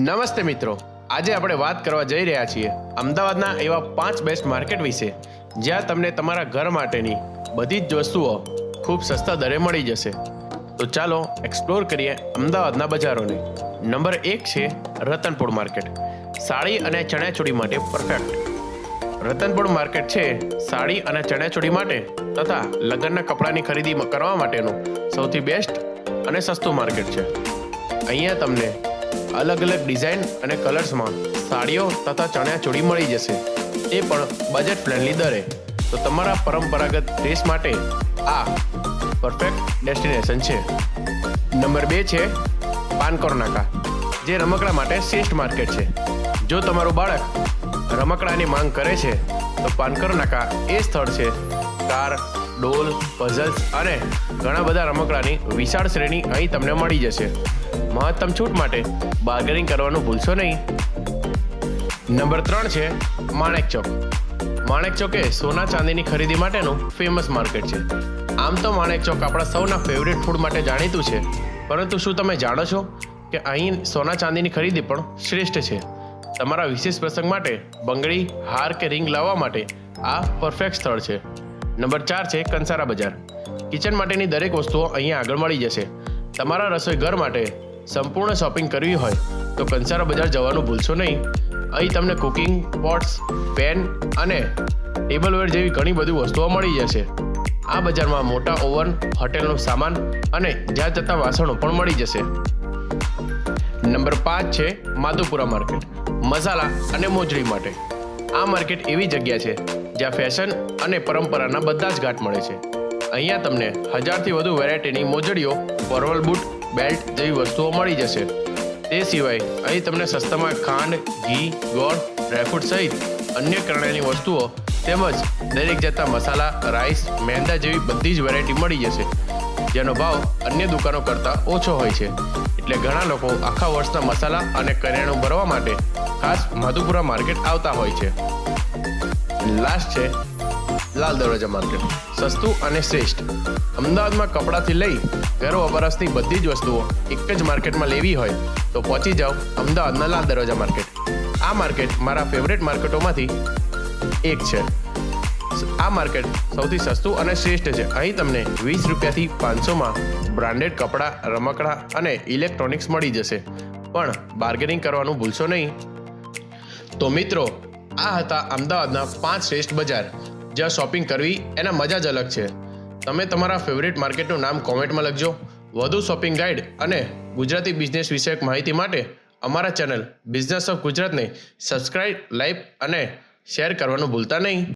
નમસ્તે મિત્રો. આજે આપણે વાત કરવા જઈ રહ્યા છીએ અમદાવાદના એવા પાંચ બેસ્ટ માર્કેટ વિશે, જ્યાં તમને તમારા ઘર માટેની બધી જ વસ્તુઓ ખૂબ સસ્તા દરે મળી જશે. તો ચાલો એક્સપ્લોર કરીએ અમદાવાદના બજારોને. નંબર એક છે રતનપુર માર્કેટ સાડી અને ચણિયાચોળી માટે પરફેક્ટ રતનપુર માર્કેટ છે સાડી અને ચણિયાચોળી માટે તથા લગ્નના કપડાની ખરીદી કરવા માટેનું સૌથી બેસ્ટ અને સસ્તું માર્કેટ છે. અહીંયા તમને અલગ અલગ ડિઝાઇન અને કલર્સમાં સાડીઓ તથા ચણિયાચોળી મળી જશે. એ પણ બજેટ ફ્રેન્ડલી દરે. તો તમારા પરંપરાગત ડ્રેસ માટે આ પરફેક્ટ ડેસ્ટિનેશન છે. નંબર બે છે પાનકોર નાકા, જે રમકડા માટે શ્રેષ્ઠ માર્કેટ છે. જો તમારું બાળક રમકડાની માંગ કરે છે, તો પાનકોર નાકા એ સ્થળ છે, કાર ડોલ પઝલ્સ અને ઘણા બધા રમકડાની વિશાળ શ્રેણી અહીં તમને મળી જશે. મહત્તમ છૂટ માટે બાર્ગેનિંગ કરવાનું ભૂલશો નહીં. નંબર ત્રણ છે માણેક ચોક. માણેક ચોક સોના ચાંદીની ખરીદી માટેનું ફેમસ માર્કેટ છે. આમ તો માણેક ચોક આપણા સૌના ફેવરેટ ફૂડ માટે જાણીતું છે. પરંતુ શું તમે જાણો છો કે અહીં સોના ચાંદીની ખરીદી પણ શ્રેષ્ઠ છે? તમારા વિશેષ પ્રસંગ માટે બંગડી, હાર કે રિંગ લાવવા માટે આ પરફેક્ટ સ્થળ છે. નંબર ચાર છે કંસારા બજાર. કિચન માટેની દરેક વસ્તુઓ અહીંયા આગળ મળી જશે. તમારા રસોઈ ઘર માટે સંપૂર્ણ શોપિંગ કરવી હોય તો કંસારા બજાર જવાનું ભૂલશો નહીં. અહીં તમને કુકિંગ, પોટ્સ, પેન અને ટેબલવેર જેવી ઘણી બધી વસ્તુઓ મળી જશે. આ બજારમાં મોટા ઓવન, હોટેલનો સામાન અને જ્યાં જતા વાસણો પણ મળી જશે. નંબર પાંચ છે માધુપુરા માર્કેટ. મસાલા અને મોજડી માટે. આ માર્કેટ એવી જગ્યા છે જ્યાં ફેશન અને પરંપરાના બધા જ ઘાટ મળે છે. અહીંયા તમને હજારથી વધુ વેરાયટીની મોજડીઓ ફોર્મલ બૂટ બેલ્ટ જેવી વસ્તુઓ મળી જશે. તે સિવાય અહીં તમને સસ્તામાં ખાંડ, ઘી, ગોળ ડ્રાયફ્રૂટ સહિત અન્ય કરિયાણાની વસ્તુઓ તેમજ દરેક જાતના મસાલા રાઈસ મેંદા જેવી બધી જ વેરાયટી મળી જશે. જેનો ભાવ અન્ય દુકાનો કરતાં ઓછો હોય છે. એટલે ઘણા લોકો આખા વર્ષના મસાલા અને કરિયાણું ભરવા માટે ખાસ માધુપુરા માર્કેટ આવતા હોય છે. લાસ્ટ છે. લાલ દરવાજા માર્કેટ સસ્તું અને શ્રેષ્ઠ. અમદાવાદમાં કપડાથી લઈ ઘર વપરાશની બધી જ વસ્તુઓ એક જ માર્કેટમાં લેવી હોય તો પહોંચી જાઓ અમદાવાદના લાલ દરવાજા માર્કેટ. આ માર્કેટ મારા ફેવરેટ માર્કેટોમાંથી એક છે. આ માર્કેટ સૌથી સસ્તું અને શ્રેષ્ઠ છે. અહીં તમને વીસ રૂપિયાથી પાંચસોમાં બ્રાન્ડેડ કપડાં, રમકડાં અને ઇલેક્ટ્રોનિક્સ મળી જશે. પણ બાર્ગેનિંગ કરવાનું ભૂલશો નહીં. તો મિત્રો આ હતા અમદાવાદના પાંચ શ્રેષ્ઠ બજાર, જ્યાં શોપિંગ કરવી એના મજા જ અલગ છે. તમે તમારા ફેવરેટ માર્કેટનું નામ કોમેન્ટમાં લખજો. વધુ શોપિંગ ગાઈડ અને ગુજરાતી બિઝનેસ વિષયક માહિતી માટે અમારા ચેનલ બિઝનેસ ઓફ ગુજરાતને સબસ્ક્રાઇબ લાઈક અને શેર કરવાનું ભૂલતા નહીં.